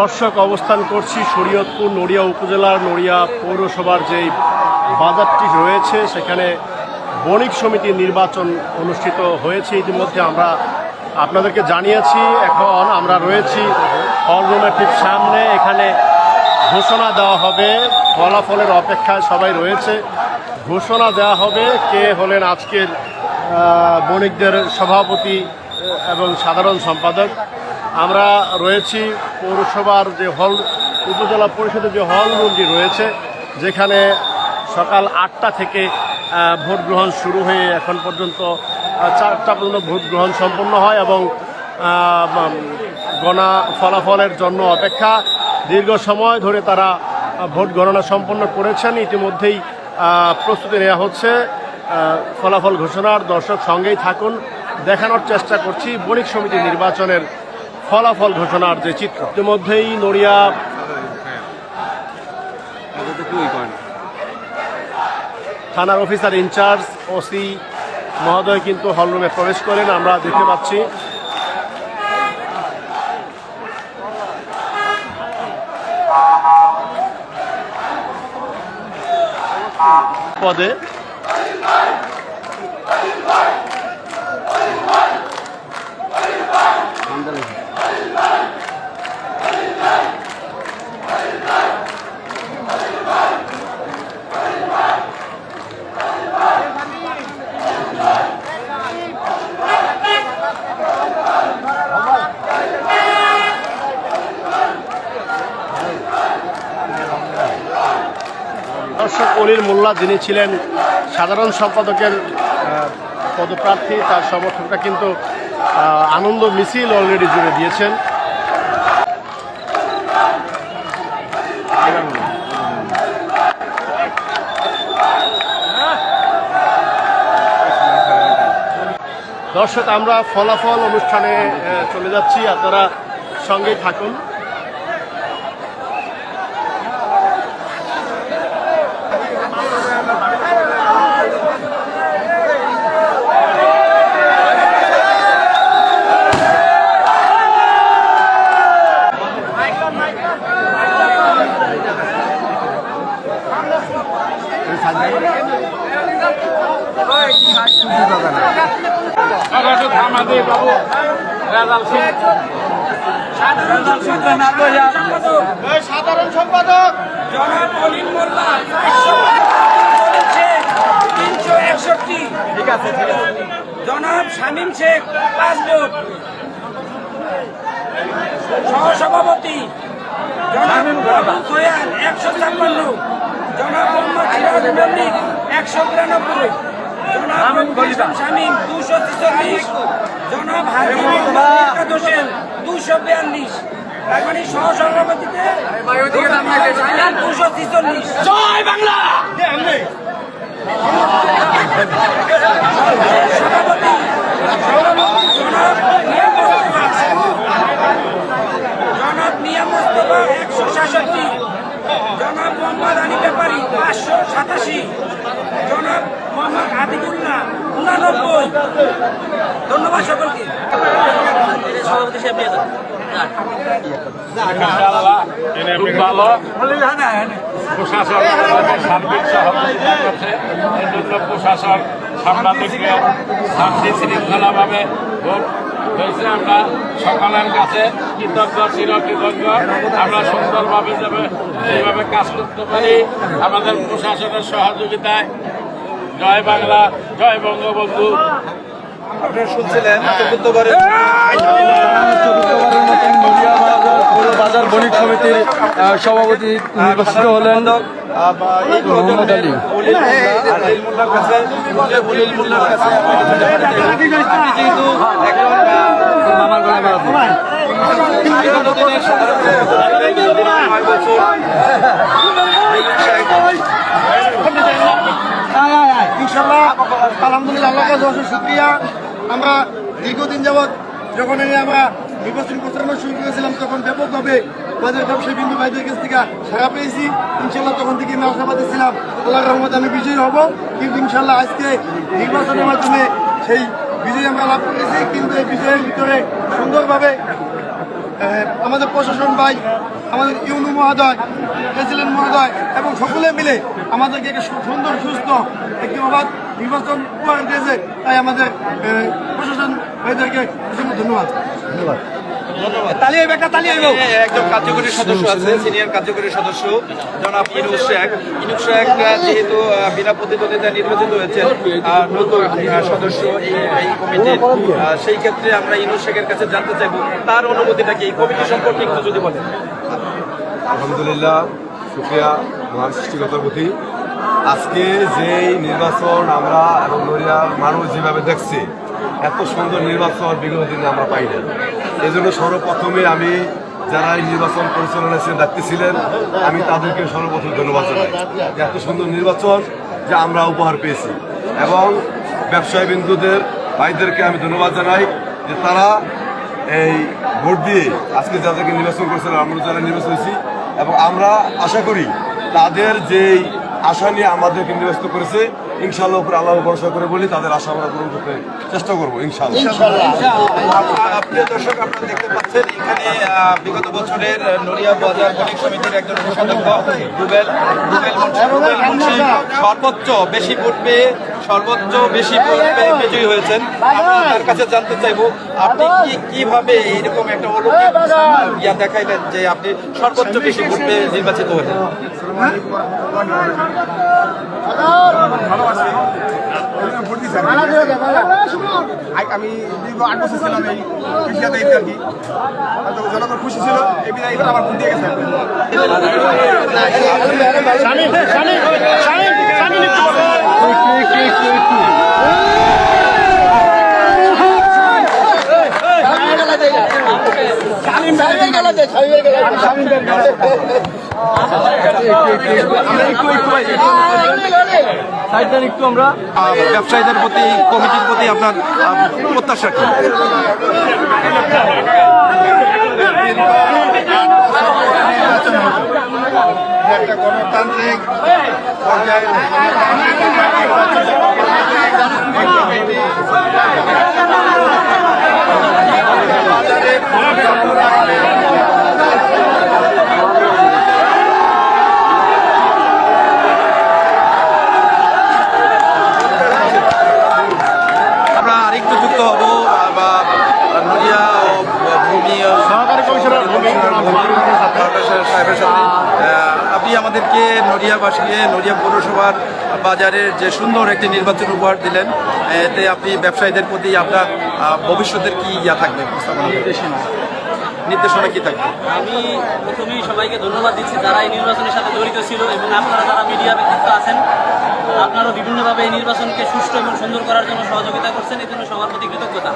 দর্শক, অবস্থান করছি শরীয়তপুর নড়িয়া উপজেলার নড়িয়া পৌরসভার যেই বাজারটি রয়েছে, সেখানে বণিক সমিতির নির্বাচন অনুষ্ঠিত হয়েছে। ইতিমধ্যে আমরা আপনাদেরকে জানিয়েছি, এখন আমরা রয়েছি হলরুমের ঠিক সামনে। এখানে ঘোষণা দেওয়া হবে। ফলাফলের অপেক্ষায় সবাই রয়েছে। ঘোষণা দেওয়া হবে কে হলেন আজকের বণিকদের সভাপতি এবং সাধারণ সম্পাদক। আমরা রয়েছি পৌরসভার যে হল, উপজেলা পরিষদের যে হল রুমটি রয়েছে, যেখানে সকাল আটটা থেকে ভোট গ্রহণ শুরু হয়ে এখন পর্যন্ত চারটা পর্যন্ত ভোট গ্রহণ সম্পন্ন হয় এবং গণা ফলাফলের জন্য অপেক্ষা। দীর্ঘ সময় ধরে তারা ভোট গণনা সম্পন্ন করেছেন। ইতিমধ্যেই প্রস্তুতি নেওয়া হচ্ছে। ফলাফল ঘোষণার দর্শক সঙ্গেই থাকুন। দেখানোর চেষ্টা করছি বণিক সমিতি নির্বাচনের ফলাফল ঘোষণার যে চিত্র। ইতিমধ্যেই নড়িয়া থানার অফিসার ইনচার্জ, ওসি মহোদয় কিন্তু হলরুমে প্রবেশ করেন। আমরা দেখতে পাচ্ছি spotted. দর্শক অলির মোল্লা, যিনি ছিলেন সাধারণ সম্পাদকের পদপ্রার্থী, তার সমর্থকরা কিন্তু আনন্দ মিছিল অলরেডি জুড়ে দিয়েছেন। দর্শক, আমরা ফলাফল অনুষ্ঠানে চলে যাচ্ছি। আপনারা সঙ্গেই থাকুন। সাধারণ সম্পাদক জনাব অলিন মোল্লা তিনশো একষট্টি ঠিক আছে। জনাব শামীম শেখ পাঁচ ভোট সহসভাপতি জনাব একশো ছাপ্পান্ন। জনাব মোহাম্মদ সিরাজ মল্লিক একশো বিরানব্বই। জনাব শামীম দুশো ছেচল্লিশ। জনাব হাজি মোহাম্মদ হোসেন দুশো বিয়াল্লিশ। মানে সহসভাপতিতে দুশো ছেচল্লিশ। জয় বাংলা! সভাপতি জনাব মিয়া মোস্তফা একশো সাতষট্টি। জনাব মোহাম্মদ আলী ব্যাপারী পাঁচশো সাতাশি। জনাব মোহাম্মদ আদিবুল্লাহ উনানব্বই। ধন্যবাদ সকলকে। প্রশাসন সহযোগিতা করছে সাংবাদিককে শান্তি শৃঙ্খলাভাবে ভোট হয়েছে আমরা সকলের কাছে কৃতজ্ঞ চির কৃতজ্ঞ আমরা সুন্দরভাবে যাবে এইভাবে কাজ করতে পারি আমাদের প্রশাসনের সহযোগিতায়। জয় বাংলা জয় বঙ্গবন্ধু। আপনারা শুনছিলেন চতুর্থবারের চতুর্থবারের মতন বাজার বণিক সমিতির সভাপতি নির্বাচিত হলেন। ইনশাল্লাহ আলহামদুলিল্লাহ আল্লাহ শুক্রিয়া। আমরা দীর্ঘদিন যাবৎ যখন আমরা নির্বাচনী প্রচারণা শুরু করেছিলাম, তখন ব্যাপকভাবে আমাদের ব্যবসায়ী বিন্দু ভাইদের কাছ থেকে সারা পেয়েছি। ইনশাল্লাহ তখন থেকে আমি আশাবাদী ছিলাম আল্লাহ রহমত আমি বিজয়ী হব। কিন্তু ইনশাল্লাহ আজকে নির্বাচনের মাধ্যমে সেই বিজয় আমরা লাভ করেছি। কিন্তু এই বিজয়ের ভিতরে সুন্দরভাবে আমাদের প্রশাসন ভাই, আমাদের ইউনু মহোদয়, প্রেসিডেন্ট মহোদয় এবং সকলে মিলে আমাদেরকে একটা সুন্দর, সুস্থ একটি অবাধ নির্বাচন উপহার দিয়েছে। তাই আমাদের প্রশাসন ভাইদেরকে ধন্যবাদ। ধন্যবাদ। তালি হইবে একটা তালি হইব। একজন কার্যকরী সদস্য আছে সিনিয়র কার্যকরী সদস্য জনাব ইনুস শেখ। ইনুস শেখ যেহেতু আহ, বিনা প্রতিদ্বন্দ্বিতায় নির্বাচিত হয়েছেন নতুন সদস্য এই এই কমিটির সেই ক্ষেত্রে আমরা ইনুস শেখের কাছে জানতে চাইব তার অনুমতিটা কি? এই কমিটি সম্পর্কে একটু যদি বলেন। আলহামদুলিল্লাহ শুক্রিয়া মহান প্রতি। আজকে যেই নির্বাচন আমরা এবং নড়িয়ার মানুষ যেভাবে দেখছে এত সুন্দর নির্বাচন বিগত দিনে আমরা পাই না এই জন্য সর্বপ্রথমে আমি যারা এই নির্বাচন পরিচালনায় ছিলেন আমি তাদেরকে সর্বপ্রথম ধন্যবাদ জানাই এত সুন্দর নির্বাচন যে আমরা উপহার পেয়েছি। এবং ব্যবসায়ী বিন্দুদের, ভাইদেরকে আমি ধন্যবাদ জানাই যে তারা এই ভোট দিয়ে আজকে যাদেরকে নির্বাচন করেছিল আমরা যারা নির্বাচন হয়েছি, এবং আমরা আশা করি তাদের যেই আশা নিয়ে আমাদেরকে নির্বাচিত করেছে ইনশাল্লাহ উপরে আল্লাহ ভরসা করে বলি তাদের আশা আমরা পূরণ করতে চেষ্টা করব ইনশাল্লাহ। প্রিয় দর্শক আপনারা দেখতে পাচ্ছেন এখানে বিগত বছরের নড়িয়া বাজার বণিক সমিতির একজন কোষাধ্যক্ষ রুবেল রুবেল রুবেল মুন্সি সর্বোচ্চ বেশি ভোট পেয়ে সর্বোচ্চ বেশি ভোট পেয়ে বিজয়ী হয়েছেন। আমরা তার কাছে জানতে চাইব আপনি কি কীভাবে এরকম একটা অলৌকিক ইয়া দেখাইলেন যে আপনি সর্বোচ্চ বেশি ভোট পেয়ে নির্বাচিত হলেন? আমি দীর্ঘ আট বছর ছিলাম এই কৃষিয়াতে আর কি তো জনগণ খুশি ছিল এই বিধায় এবার আমার দিয়ে গেছে। একটু সাইডটার একটু আমরা ব্যবসায়ীদের প্রতি কমিটির প্রতি আপনার প্রত্যাশা কি? একটা গণতান্ত্রিক পর্যায়ে আমরা আরেকটু যুক্ত হব আহ, বা নদিয়া ও ভূমি ও সহকারী কমিশনার ভূমি কর্পোরেশন সাহেবের সাথে আহ, আপনি আমাদেরকে নদিয়াবাসীকে নদিয়া পৌরসভার বাজারের যে সুন্দর একটি নির্বাচন উপহার দিলেন এতে আপনি ব্যবসায়ীদের প্রতি আপনার ভবিষ্যতের কি ইয়া থাকবে প্রস্তাবনা নির্দেশনা। কি থাকবে? আমি প্রথমেই সবাইকে ধন্যবাদ দিচ্ছি যারা এই নির্বাচনের সাথে জড়িত ছিল এবং আপনারা যারা মিডিয়া ব্যক্তিত্ব আছেন আপনারাও বিভিন্নভাবে এই নির্বাচনকে সুষ্ঠু এবং সুন্দর করার জন্য সহযোগিতা করছেন এই জন্য সবার প্রতি কৃতজ্ঞতা।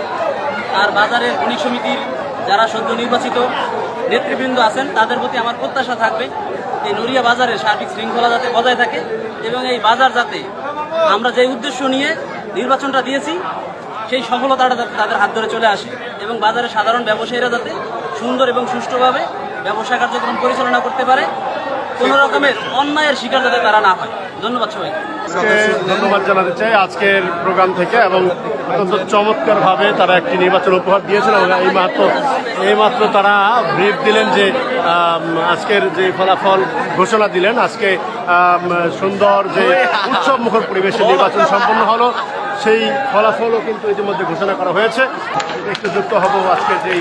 আর বাজারের বণিক সমিতির যারা সদ্য নির্বাচিত নেতৃবৃন্দ আছেন তাদের প্রতি আমার প্রত্যাশা থাকবে এই নড়িয়া বাজারের সার্বিক শৃঙ্খলা যাতে বজায় থাকে এবং এই বাজার যাতে আমরা যে উদ্দেশ্য নিয়ে নির্বাচনটা দিয়েছি, সেই সফলতাটা যাতে তাদের হাত ধরে চলে আসে এবং বাজারের সাধারণ ব্যবসায়ীরা যাতে সুন্দর এবং সুষ্ঠুভাবে ব্যবসা কার্যক্রম পরিচালনা করতে পারে, কোনো রকমের অন্যায়ের শিকার যাতে তারা না হয়। ধন্যবাদ আজকে ধন্যবাদ জানাতে চাই আজকের প্রোগ্রাম থেকে এবং অত্যন্ত চমৎকারভাবে তারা একটি নির্বাচন উপহার দিয়েছেন এবং এই মাত্র এই মাত্র তারা ব্রিফ দিলেন যে আজকের যে ফলাফল ঘোষণা দিলেন আজকে সুন্দর যে উৎসব মুখর পরিবেশে নির্বাচন সম্পন্ন হলো সেই ফলাফলও কিন্তু ইতিমধ্যে ঘোষণা করা হয়েছে। একটু যুক্ত হব আজকে যে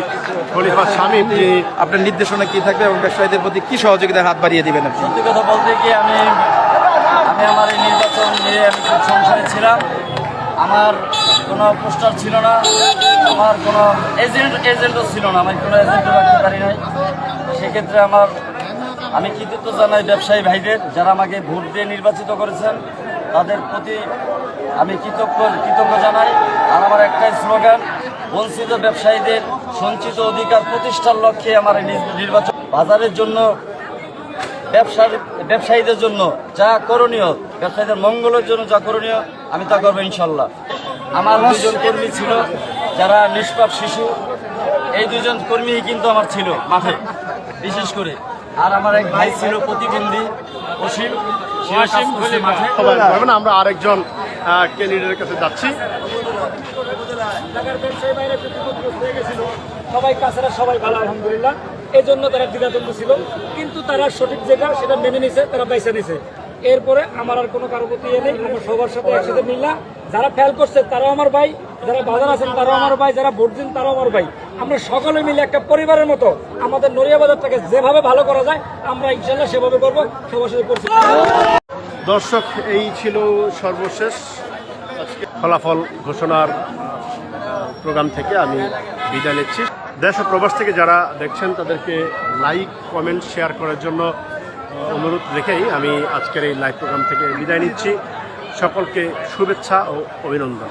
খলিফা শামীম যিনি আপনার নির্দেশনা কি থাকবে এবং ব্যবসায়ীদের প্রতি কি সহযোগিতার হাত বাড়িয়ে দিবেন আপনি? সত্যি কথা বলতে কি আমি আমি আমার এই নির্বাচন নিয়ে আমি খুব সংসারে ছিলাম। আমার কোনো পোস্টার ছিল না, আমার কোনো এজেন্ট, এজেন্টও ছিল না আমি কোনো এজেন্টও রাখতে পারি নাই। সেক্ষেত্রে আমার, আমি কৃতিত্ব জানাই ব্যবসায়ী ভাইদের, যারা আমাকে ভোট দিয়ে নির্বাচিত করেছেন, তাদের প্রতি আমি কৃতজ্ঞ কৃতজ্ঞ জানাই। আর আমার একটাই স্লোগান, বঞ্চিত ব্যবসায়ীদের সঞ্চিত অধিকার প্রতিষ্ঠার লক্ষ্যে আমার নির্বাচন। বাজারের জন্য, ব্যবসার, ব্যবসায়ীদের জন্য যা করণীয়, ব্যবসায়ীদের মঙ্গলের জন্য যা করণীয়, আমি তা করব ইনশাল্লাহ। আমার দুজন কর্মী ছিল যারা নিষ্পাপ শিশু এই দুজন কর্মী কিন্তু আমার ছিল মাঠে বিশেষ করে। আর আমার এক ভাই ছিল প্রতিবন্ধী অসীম আমরা আরেকজন ক্যান্ডিডেটের কাছে যাচ্ছি। হয়ে সবাই কাছাড়া সবাই ভালো আলহামদুলিল্লাহ। এই জন্য তারা দ্বিধাদ্বন্দ্ব ছিল কিন্তু তারা সঠিক যেটা সেটা মেনে নিছে তারা বেছে নিছে। এরপরে আমার আর কোনো কারও প্রতি ইয়ে নেই আমরা সবার সাথে একসাথে মিললাম। যারা ফেল করছে তারাও আমার ভাই যারা বাজার আছেন তারাও আমার ভাই যারা ভোট দিন তারাও আমার ভাই। আমরা সকলে মিলে একটা পরিবারের মতো আমাদের নড়িয়া বাজারটাকে যেভাবে ভালো করা যায় আমরা ইনশাল্লাহ সেভাবে করব সবার সাথে করছি। দর্শক এই ছিল সর্বশেষ আজকে ফলাফল ঘোষণার প্রোগ্রাম থেকে আমি বিদায় নিচ্ছি। দেশ ও প্রবাস থেকে যারা দেখছেন তাদেরকে লাইক কমেন্ট শেয়ার করার জন্য অনুরোধ রেখেই আমি আজকের এই লাইভ প্রোগ্রাম থেকে বিদায় নিচ্ছি। সকলকে শুভেচ্ছা ও অভিনন্দন।